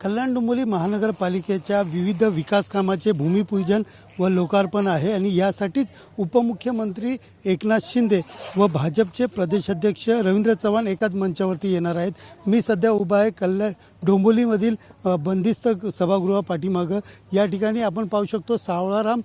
कल्याण डोंबिवली महानगरपालिकेच्या विविध विकास कामाचे भूमिपूजन व लोकार्पण आहे आणि यासाठीच उपमुख्यमंत्री एकनाथ शिंदे व भाजपचे प्रदेशाध्यक्ष रवींद्र चव्हाण एकाच मंचावरती येणार आहेत. मी सध्या उभा आहे कल्याण डोंबिवलीमधील बंदिस्त सभागृहा पाठीमागं. या ठिकाणी आपण पाहू शकतो सावळाराम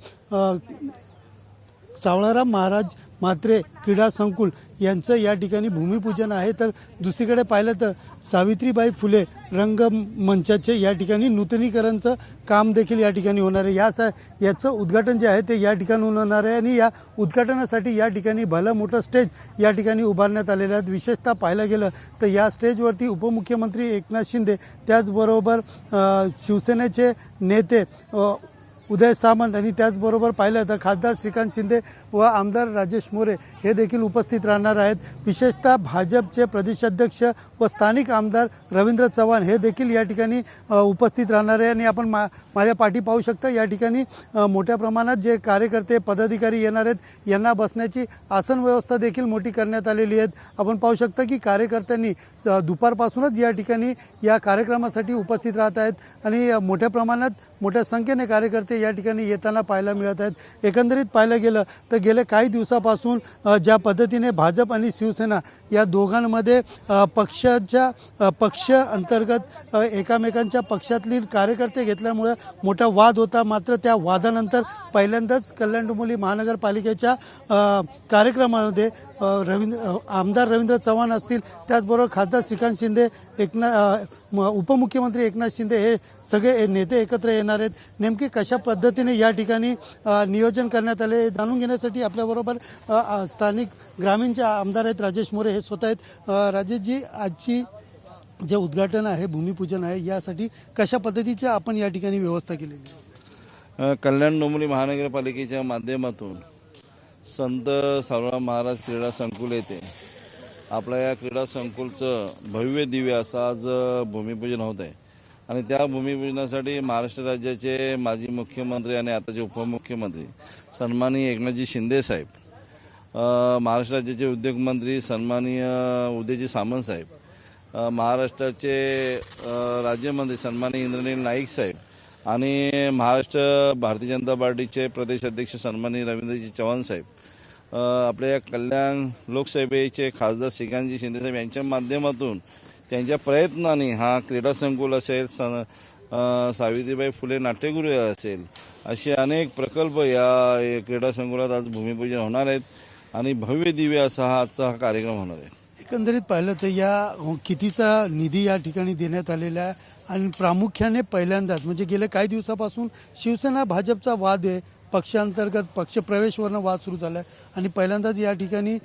सावळाराम महाराज मात्रे क्रीडा संकुल यांचं या ठिकाणी भूमिपूजन आहे. तर दुसरीकडे पाहिलं तर सावित्रीबाई फुले रंगमंचाचे या ठिकाणी नूतनीकरणचं काम देखील या ठिकाणी होणार आहे. या सा याचं उद्घाटन जे आहे ते या ठिकाणी होणार आहे आणि या उद्घाटनासाठी या ठिकाणी भलं मोठं स्टेज या ठिकाणी उभारण्यात आलेलं आहे. विशेषतः पाहायला गेलं तर या स्टेजवरती उपमुख्यमंत्री एकनाथ शिंदे त्याचबरोबर शिवसेनेचे नेते उदय सामंत आणि त्याचबरोबर पाहिलं तर खासदार श्रीकांत शिंदे व आमदार राजेश मोरे हे देखील उपस्थित राहणार आहेत. विशेषतः भाजपचे प्रदेशाध्यक्ष व स्थानिक आमदार रवींद्र चव्हाण हे देखील या ठिकाणी उपस्थित राहणार आहे. आणि आपण मा माझ्या पाठी पाहू शकता या ठिकाणी मोठ्या प्रमाणात जे कार्यकर्ते पदाधिकारी येणार आहेत यांना बसण्याची आसन व्यवस्था देखील मोठी करण्यात आलेली आहेत. आपण पाहू शकता की कार्यकर्त्यांनी दुपारपासूनच या ठिकाणी या कार्यक्रमासाठी उपस्थित राहत आहेत. आणि मोठ्या प्रमाणात मोठ्या संख्येने कार्यकर्ते या ठिकाणी येताना पाहायला मिळत आहेत. एकंदरीत पाहायला गेलं तर गेल्या काही दिवसापासून ज्या पद्धतीने भाजप आणि शिवसेना या दोघांमध्ये पक्षाच्या पक्ष अंतर्गत एकामेकांच्या पक्षातील कार्यकर्ते घेतल्यामुळे मोठा वाद होता. मात्र त्या वादानंतर पहिल्यांदाच कल्याण डोंबिवली महानगरपालिकेच्या कार्यक्रमामध्ये रवींद्र आमदार रवींद्र चव्हाण असतील. त्याचबरोबर खासदार श्रीकांत शिंदे एकना उपमुख्यमंत्री एकनाथ शिंदे हे सगळे नेते एकत्र येणार आहेत. नेमके कशा पद्धतीने या ठिकाणी नियोजन करण्यात आले. जाणून घेण्यासाठी आपल्याबरोबर स्थानिक ग्रामीणचे आमदार आहेत राजेश मोरे. हे स्वतः आहेत. राजेशजी आजची जे उद्घाटन आहे भूमिपूजन आहे यासाठी कशा पद्धतीची आपण या ठिकाणी व्यवस्था केलेली कल्याण डोंबिवली महानगरपालिकेच्या माध्यमातून संत सावळा महाराज क्रीडा संकुल येथे आपल्या या क्रीडा संकुलचं भव्य दिव्य असं आज भूमिपूजन होत आहे. आणि त्या भूमिपूजनासाठी महाराष्ट्र राज्याचे माजी मुख्यमंत्री आणि आताचे उपमुख्यमंत्री सन्माननीय एकनाथजी शिंदे साहेब महाराष्ट्र राज्याचे उद्योगमंत्री सन्माननीय उदयजी सामंत साहेब महाराष्ट्राचे राज्यमंत्री सन्माननीय इंद्रनील नाईक साहेब आणि महाराष्ट्र भारतीय जनता पार्टीचे प्रदेश अध्यक्ष सन्माननीय रवींद्रजी चव्हाण साहेब आपल्या कल्याण लोकसभेचे खासदार श्रीकांतजी शिंदेसाहेब यांच्या माध्यमातून त्यांच्या प्रयत्नाने हा क्रीडा संकुल असेल सन सावित्रीबाई फुले नाट्यगृह असेल असे अनेक प्रकल्प या क्रीडा संकुलात आज भूमिपूजन होणार आहेत आणि भव्य दिव्य असा हा आजचा हा कार्यक्रम होणार आहे. एकंदरीत पाहिलं तर या हो, कितीचा निधी या ठिकाणी देण्यात आलेला आहे आणि प्रामुख्याने पहिल्यांदाच म्हणजे गेल्या काही दिवसापासून शिवसेना भाजपचा वाद आहे पक्षांतर्गत पक्षप्रवेशवरनं वाद सुरू झाला आहे आणि पहिल्यांदाच या ठिकाणी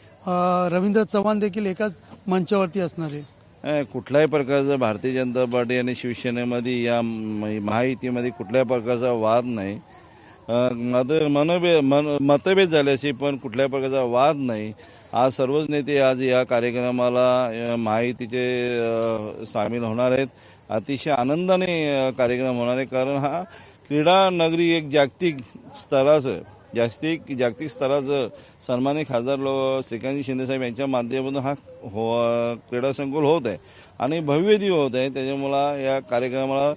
रवींद्र चव्हाण देखील एकाच मंचावरती असणार आहे. कुठल्याही प्रकारचं भारतीय जनता पार्टी आणि शिवसेनेमध्ये या महायुतीमध्ये कुठल्याही प्रकारचा वाद नाही. मत मनभे मन मतभेद झाल्याचे पण कुठल्याही प्रकारचा वाद नाही. आज सर्वच नेते आज या कार्यक्रमाला माहितीचे महायुतीचे सामील होणार आहेत. अतिशय आनंदाने कार्यक्रम होणार आहे. कारण हा क्रीडा नगरी एक जागतिक स्तराचं जागतिक जागतिक स्तराचं सन्मानित खासदार लो श्रीकांतजी शिंदेसाहेब यांच्या माध्यमातून हा हो क्रीडा संकुल होत आहे आणि भव्य दिव होत आहे. त्याच्यामुळं या कार्यक्रमाला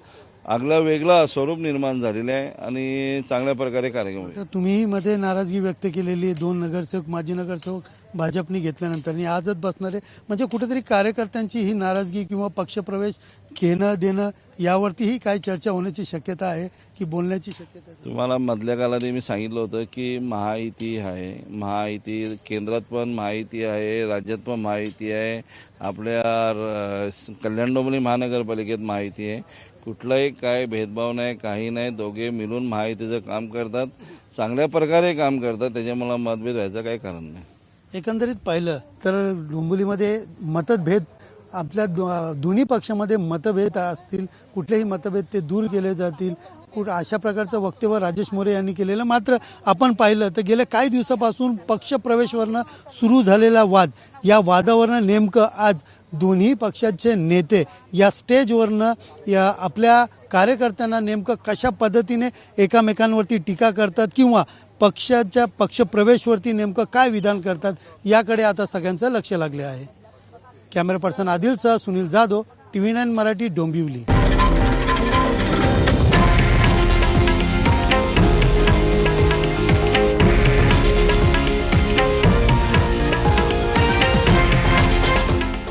आगला वेगळा स्वरूप निर्माण झालेलं आहे आणि चांगल्या प्रकारे कार्यक्रम होईल. तर तुम्ही मध्ये नाराजगी व्यक्त केलेली आहे. दोन नगरसेवक माजी नगरसेवक भाजपने घेतल्यानंतर आणि आजच बसणारे. म्हणजे कुठेतरी कार्यकर्त्यांची ही नाराजगी किंवा पक्षप्रवेश घेणं देणं यावरतीही काय चर्चा होण्याची शक्यता आहे की बोलण्याची शक्यता आहे? तुम्हाला मधल्या काळाने मी सांगितलं होतं की महायुती आहे. महायुती केंद्रात पण महायुती आहे राज्यात पण महायुती आहे. आपल्या र- कल्याण डोंबिवली महानगरपालिकेत महायुती आहे. कुठलाही काय भेदभाव नाही काही नाही दोघे मिळून महायुतीचं काम करतात चांगल्या प्रकारे काम करतात त्याच्यामुळे मतभेद व्हायचं काही कारण नाही. एकंदरीत पाहिलं तर डोंबिवलीमध्ये मतभेद आपल्या दो दोन्ही पक्षामध्ये मतभेद असतील कुठलेही मतभेद ते दूर केले जातील कुठं अशा प्रकारचं वक्तव्य राजेश मोरे यांनी केलेलं. मात्र आपण पाहिलं तर गेल्या काही दिवसापासून पक्षप्रवेशवरनं सुरू झालेला वाद या वादावरनं नेमकं आज दोन्ही पक्षाचे नेते या स्टेजवरनं या आपल्या कार्यकर्त्यांना नेमकं कशा पद्धतीने एकामेकांवरती टीका करतात किंवा पक्षाच्या पक्षप्रवेशवरती नेमकं काय विधान करतात याकडे आता सगळ्यांचं लक्ष लागले आहे. Camera person आदिलसह Sunil Jadhav T V nine Marathi Dombivli.